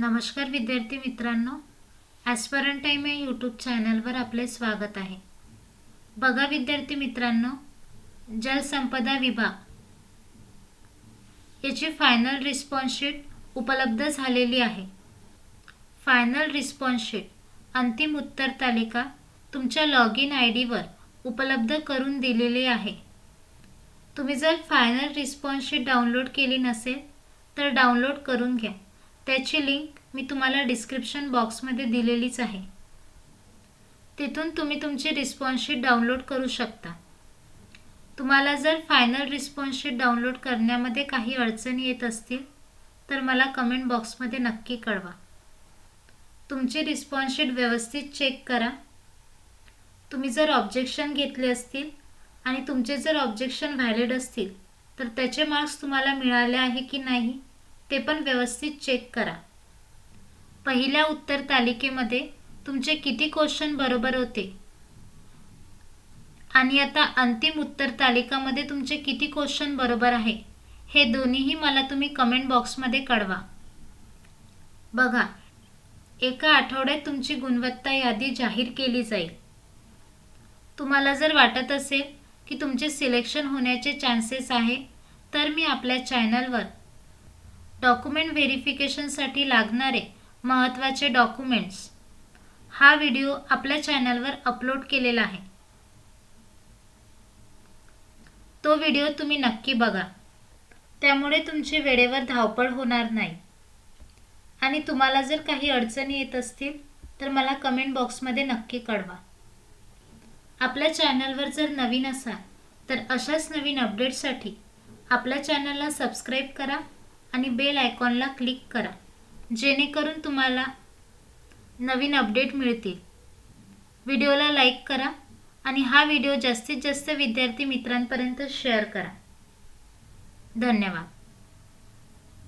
नमस्कार विद्यार्थी मित्रांनो ॲस्परन टाईम या यूट्यूब चॅनलवर आपले स्वागत आहे. बघा विद्यार्थी मित्रांनो जलसंपदा विभाग. याची फायनल रिस्पॉन्स शीट उपलब्ध झालेली आहे. फायनल रिस्पॉन्स शीट अंतिम उत्तर तालिका तुमच्या लॉग इन आय डीवर उपलब्ध करून दिलेली आहे. तुम्ही जर फायनल रिस्पॉन्स शीट डाउनलोड केली नसेल तर डाउनलोड करून घ्या. त्याची लिंक मी तुम्हाला डिस्क्रिप्शन बॉक्समध्ये दिलेलीच आहे. तिथून तुम्ही तुमची रिस्पॉन्सशीट डाउनलोड करू शकता. तुम्हाला जर फायनल रिस्पॉन्सशीट डाउनलोड करण्यामध्ये काही अडचणी येत असतील तर मला कमेंट बॉक्समध्ये नक्की कळवा. तुमची रिस्पॉन्सशीट व्यवस्थित चेक करा. तुम्ही जर ऑब्जेक्शन घेतले असतील आणि तुमचे जर ऑब्जेक्शन व्हॅलिड असतील तर त्याचे मार्क्स तुम्हाला मिळाले आहे की नाही? ते पण व्यवस्थित चेक करा. पहिल्या उत्तर तालिकेमध्ये तुमचे किती क्वेश्चन बरोबर होते? आणि आता अंतिम उत्तर तालिकामध्ये तुमचे किती क्वेश्चन बरोबर आहे? हे दोन्हीही मला तुम्ही कमेंट बॉक्समध्ये कळवा. बघा एका आठवड्यात तुमची गुणवत्ता यादी जाहीर केली जाईल. तुम्हाला जर वाटत असेल की तुमचे सिलेक्शन होण्याचे चान्सेस आहे तर मी आपल्या चॅनलवर डॉक्युमेंट व्हेरिफिकेशनसाठी लागणारे महत्त्वाचे डॉक्युमेंट्स. हा व्हिडिओ आपल्या चॅनलवर अपलोड केलेला आहे. तो व्हिडिओ तुम्ही नक्की बघा. त्यामुळे तुमची वेळेवर धावपळ होणार नाही. आणि तुम्हाला जर काही अडचणी येत असतील तर मला कमेंट बॉक्समध्ये नक्की कळवा. आपल्या चॅनलवर जर नवीन असाल तर अशाच नवीन अपडेटसाठी आपल्या चॅनलला सबस्क्राईब करा. आणि बेल आयकॉनला क्लिक करा. जेणेकरून तुम्हाला नवीन अपडेट मिळतील. व्हिडिओला लाईक करा आणि हा व्हिडिओ जास्तीत जास्त विद्यार्थी मित्रांपर्यंत शेअर करा. धन्यवाद.